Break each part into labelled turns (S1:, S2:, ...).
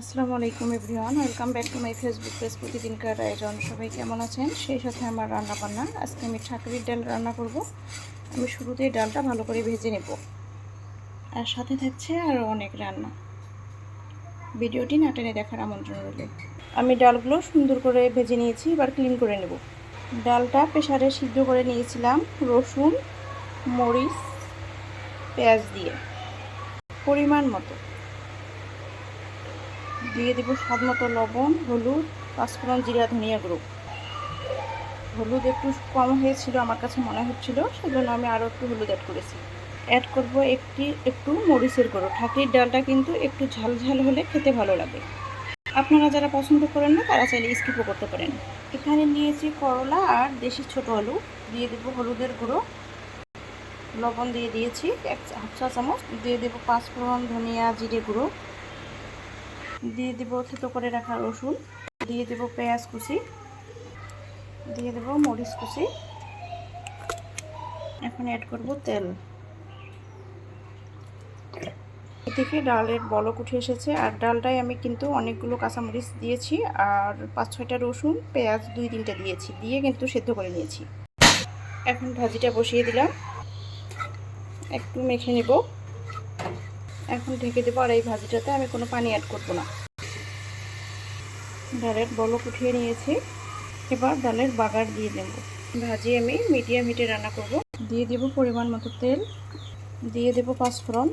S1: আসসালামু আলাইকুম everyone, welcome back to my Facebook page প্রতিদিনকার আয়োজন। সবাই কেমন আছেন? সেই সাথে আমার রান্না বান্না আজকে আমি ঠাকুরির ডাল রান্না করব। আমি শুরুতেই ডালটা ভালো করে ভেজে নেব। আর সাথে থাকছে আরও অনেক রান্না। ভিডিওটি না টেনে দেখার আমন্ত্রণ রইল। আমি ডালগুলো সুন্দর করে ভেজে নিয়েছি, এবার ক্লিন করে নেব। ডালটা প্রেশারে সিদ্ধ করে নিয়েছিলাম রসুন, মরিচ, পেঁয়াজ দিয়ে। পরিমাণ মতো। দিয়ে দেবো স্বাদ মতো লবণ, হলুদ, পাঁচফোড়ন, জিরা, ধনিয়া গুঁড়ো। হলুদ একটু কম হয়েছিল আমার কাছে মনে হচ্ছিল, সেজন্য আমি আরও একটু হলুদ অ্যাড করেছি। অ্যাড করব একটি, একটু মরিচের গুঁড়ো। ঠাকির ডালটা কিন্তু একটু ঝাল ঝাল হলে খেতে ভালো লাগে। আপনারা যারা পছন্দ করেন না, তারা চাইলে স্কিপও করতে পারেন। এখানে নিয়েছি করলা আর দেশি ছোট আলু। দিয়ে দেবো হলুদের গুঁড়ো। লবণ দিয়ে দিয়েছি, এক হাফ চা চামচ। দিয়ে দেবো পাঁচফোড়ন, ধনিয়া, জিরে গুঁড়ো। দিয়ে দেবো থেতো করে রাখা রসুন, দিয়ে দেবো পেঁয়াজ কুচি, দিয়ে দেবো মরিচ কুচি। এখন অ্যাড করব তেল। এদিকে ডালের বলক উঠে এসেছে, আর ডালটাই আমি কিন্তু অনেকগুলো কাঁচামরিচ দিয়েছি, আর পাঁচ ছয়টা রসুন, পেঁয়াজ দুই তিনটা দিয়েছি, দিয়ে কিন্তু সেদ্ধ করে নিয়েছি। এখন ভাজিটা বসিয়ে দিলাম। একটু মেখে নেব। এখন ঢেকে দেবো আর এই ভাজিটাতে আমি কোনো পানি অ্যাড করব না। ডালের বলক উঠিয়ে নিয়েছি। এবার ডালের বাগার দিয়ে দেব। ভাজি আমি মিডিয়াম হিটে রান্না করব। দিয়ে দেব পরিমাণ মতো তেল। দিয়ে দেব পাঁচফোড়ন।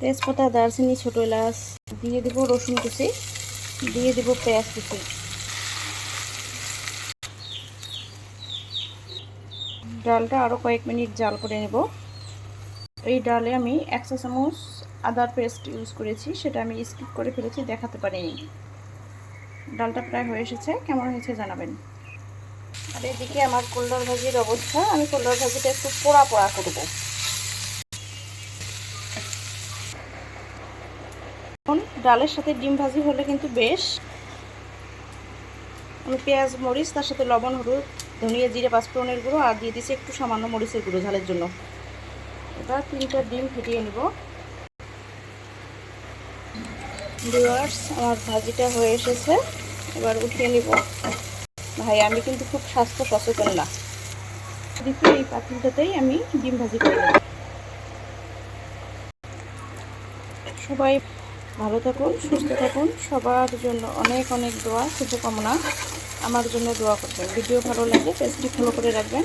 S1: তেজপাতা, দারচিনি, ছোটো এলাচ। দিয়ে দেব রসুন কুচি। দিয়ে দেব পেঁয়াজ কুচি। ডালটা আরও কয়েক মিনিট জাল করে নেব। এই ডালে আমি এক চা চামচ আদার পেস্ট ইউজ করেছি, সেটা আমি স্কিপ করে ফেলেছি, দেখাতে পারিনি। ডালটা প্রায় হয়ে এসেছে, কেমন হয়েছে জানাবেন। আর এদিকে আমার কল্লার ভাজির অবস্থা, আমি কল্লার ভাজিটা একটু পোড়া পোড়া করব ডালের সাথে ডিম ভাজি হলে কিন্তু বেশ। আমি পেঁয়াজ, মরিচ, তার সাথে লবণ, হলুদ, ধনিয়া, জিরে, পাঁচফোড়নের গুঁড়ো, আর দিয়ে দিচ্ছি একটু সামান্য মরিচের গুঁড়ো ঝালের জন্য। এবার তিনটা ডিম ফেটিয়ে নিব। ভিউয়ার্স আমার ভাজিটা হয়ে এসেছে। এবার উঠিয়ে নিব। ভাই, আমি কিন্তু খুব স্বাস্থ্য সচেতন না। দ্বিতীয় এই পাতিলটাতেই আমি ডিম ভাজি করে সবাই ভালো থাকুন, সুস্থ থাকুন। সবার জন্য অনেক অনেক দোয়া, শুভকামনা। আমার জন্য দোয়া করবেন। ভিডিও ভালো লাগলে পেজটি ফলো করে রাখবেন।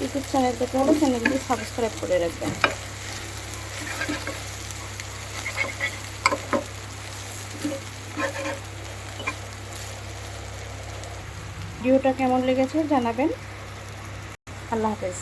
S1: ইউটিউব চ্যানেল থেকে হলে চ্যানেলটি সাবস্ক্রাইব করে রাখবেন। ভিডিওটা কেমন লেগেছে জানাবেন। আল্লাহ হাফেজ।